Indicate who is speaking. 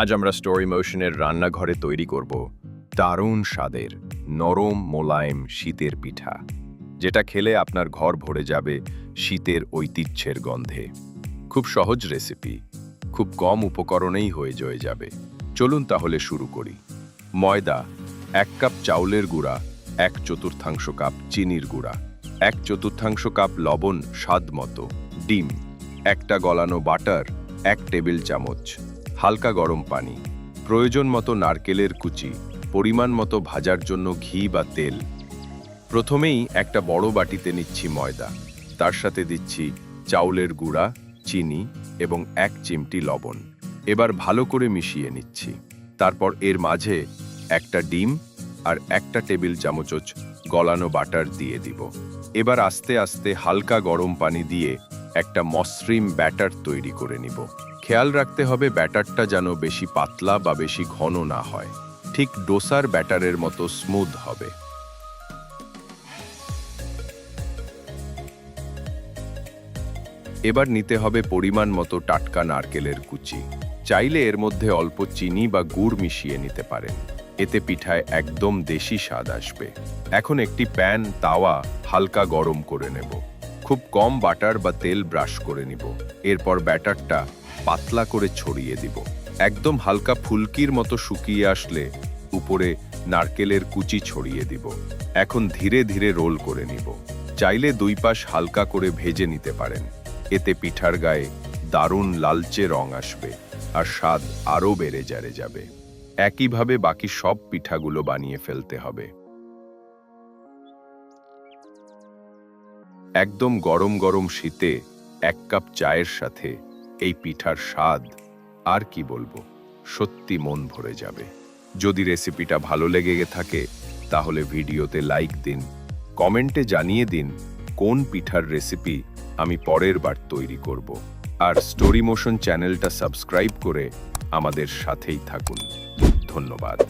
Speaker 1: আজ আমরা স্টোরি মোশনের রান্নাঘরে তৈরি করব দারুণ স্বাদের নরম মোলায়েম শীতের পিঠা, যেটা খেলে আপনার ঘর ভরে যাবে শীতের ঐতিহ্যের গন্ধে। খুব সহজ রেসিপি খুব কম উপকরণেই হয়ে জয়ে যাবে। চলুন তাহলে শুরু করি। ময়দা, এক কাপ চাউলের গুঁড়া, এক চতুর্থাংশ কাপ চিনির গুঁড়া, এক চতুর্থাংশ কাপ লবণ স্বাদ মতো, ডিম, একটা গলানো বাটার, এক টেবিল চামচ। হালকা গরম পানি, প্রয়োজন মতো নারকেলের কুচি, পরিমাণ মতো ভাজার জন্য ঘি বা তেল। প্রথমেই একটা বড় বাটিতে নিচ্ছি ময়দা, তার সাথে দিচ্ছি চাউলের গুঁড়া, চিনি এবং এক চিমটি লবণ। এবার ভালো করে মিশিয়ে নিচ্ছি। তারপর এর মাঝে একটা ডিম আর একটা টেবিল চামচ গলানো বাটার দিয়ে দিব। এবার আস্তে আস্তে হালকা গরম পানি দিয়ে একটা মসৃণ ব্যাটার তৈরি করে নিব। খেয়াল রাখতে হবে ব্যাটারটা যেন বেশি পাতলা বা বেশি ঘন না হয়। ঠিক ডোসার ব্যাটারের মতো স্মুথ হবে। এবার নিতে হবে পরিমাণ মতো টাটকা নারকেলের কুচি। চাইলে এর মধ্যে অল্প চিনি বা গুড় মিশিয়ে নিতে পারেন। এতে পিঠায় একদম দেশি স্বাদ আসবে। এখন একটি প্যান, তাওয়া হালকা গরম করে নেব। খুব কম বাটার বা তেল ব্রাশ করে নিব। এরপর ব্যাটারটা পাতলা করে ছড়িয়ে দিব। একদম হালকা ফুলকির মতো শুকিয়ে আসলে উপরে নারকেলের কুচি ছড়িয়ে দিব। এখন ধীরে ধীরে রোল করে নিব। চাইলে দুই পাশ হালকা করে ভেজে নিতে পারেন। এতে পিঠার গায়ে দারুণ লালচে রং আসবে আর স্বাদ আরও বেড়ে জারে যাবে। একইভাবে বাকি সব পিঠাগুলো বানিয়ে ফেলতে হবে। একদম গরম গরম শীতে এক কাপ চায়ের সাথে এই পিঠার স্বাদ আর কি বলব? সত্যি মন ভরে যাবে। যদি রেসিপিটা ভালো লেগে থাকে, তাহলে ভিডিওতে লাইক দিন কমেন্টে জানিয়ে দিন কোন পিঠার রেসিপি আমি পরের বার তৈরি করব। আর স্টোরি মোশন চ্যানেলটা সাবস্ক্রাইব করে আমাদের সাথেই থাকুন। ধন্যবাদ।